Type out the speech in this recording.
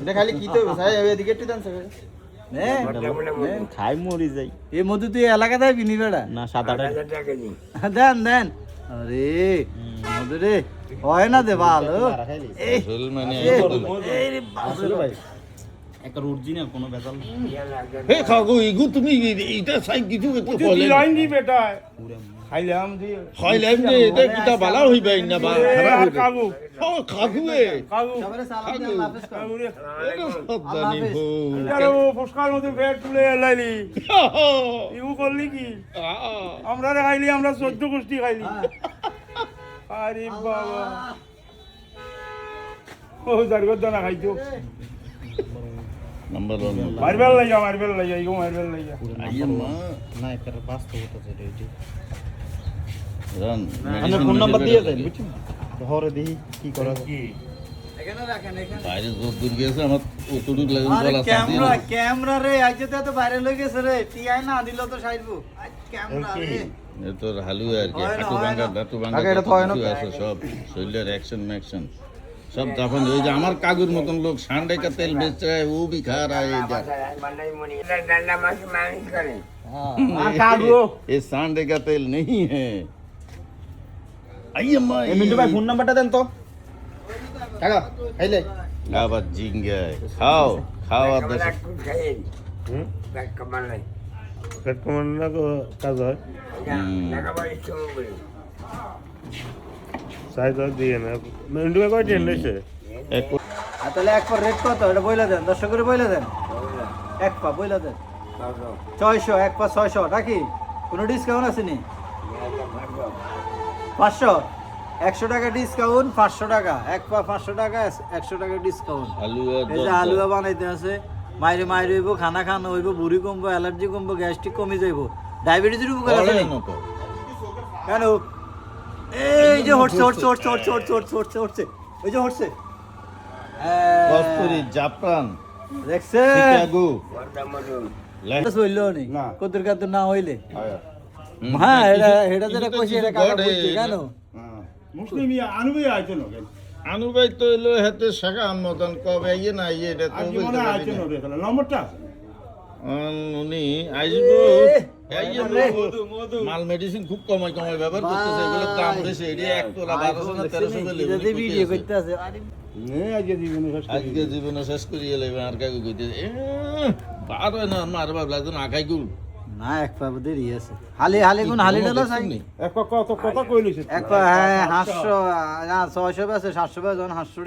এটা খালি কি তো ভাই এদিকে একটু দেন স্যার খাই মরি যাই। এই মধু তুই এলাকাতে বিনি বেড়া? না সাত আট দেন। দেন আরে মধু রে হয় না দে ভালো মানে ভাই একটা অরিজিনাল কোনো বেজাল হে খাগো ইগু তুমি এটা সাই কিছু একটু বলে লাইনদি বেটা কি আমরা খাইলি আমরা চোদ্দ গোষ্ঠী খাইলি আরে বাবা ও দানা খাইতো ನಂಬರ್ ಒನ್ ಮಾರ್ಬೆಲ್ ಲೈಗ ಮಾರ್ಬೆಲ್ ಲೈಗ ಈಗ ಮಾರ್ಬೆಲ್ ಲೈಗ ಅಯ್ಯಮ್ಮ ನಾ ಯಾಕಂದ್ರೆ ಬಾಸ್ আমি রে আজকে তো বাইরে লই গেছে রে। টিআই কি? হাটু ভাঙা সব শরীরের অ্যাকশন ম্যাকশন সব যখন ওই যে আমার কাগুর মতন লোক সান্ডাইকা তেল বেচছে ও বি খা রা এই যা। সান্ডাইকা তেল নেই হ্যাঁ আইয়াম্মা মিন্টু ভাই ফোন নাম্বারটা দেন তো। টাকা খাও খাও আর দেশ দিয়ে মিন্টু ভাই কয় টেন রয়েছে তাহলে এক পর রেট কত? এটা বইলা দেন দশশো করে বইলা দেন। এক পা বইলা দেন। ছয়শো এক পা ছয়শো নাকি? কোনো ডিসকাউন্ট আসেনি পাঁচশো। একশো টাকা ডিসকাউন্ট পাঁচশো টাকা। এক পা পাঁচশো টাকা একশো টাকা ডিসকাউন্ট এই যে হালুয়া বানাইতে আছে। মাইরে মাইরে হইব খানা খানো হইব বুড়ি কমবো অ্যালার্জি কমবো গ্যাস্ট্রিক কমে যাইব। ডায়াবেটিসের উপকার আছে কেন? এই যে হটছে হটছে হটছে হটছে হটছে হটছে হটছে হটছে। ওই যে হটছে। হ্যাঁ। কস্তুরি জাপান। দেখছেন? চিকাগো হইল নি। কতুর কাতুর না হইলে? হুম, হ্যাঁ, হ্যাঁ। আনুবাই আমদান কবে ইয়ে ইয়ে, মাল মেডিসিন খুব কমাই কমাই ব্যবহার করতেছে দাম বেশি এক তোলা বারোশো না তেরোশো আজকে জীবনে শেষ করিয়ে লেবে আর কাকু কইতে বারো না মারবার লাগতো না না এক পা দেরি আছে। হালি হালি কোন হালি ডালা চাই এক কত কথা কই লিছে এক পা হ্যাঁ হাঁসশো না ছয়শো আছে সাতশো যখন হাঁসশো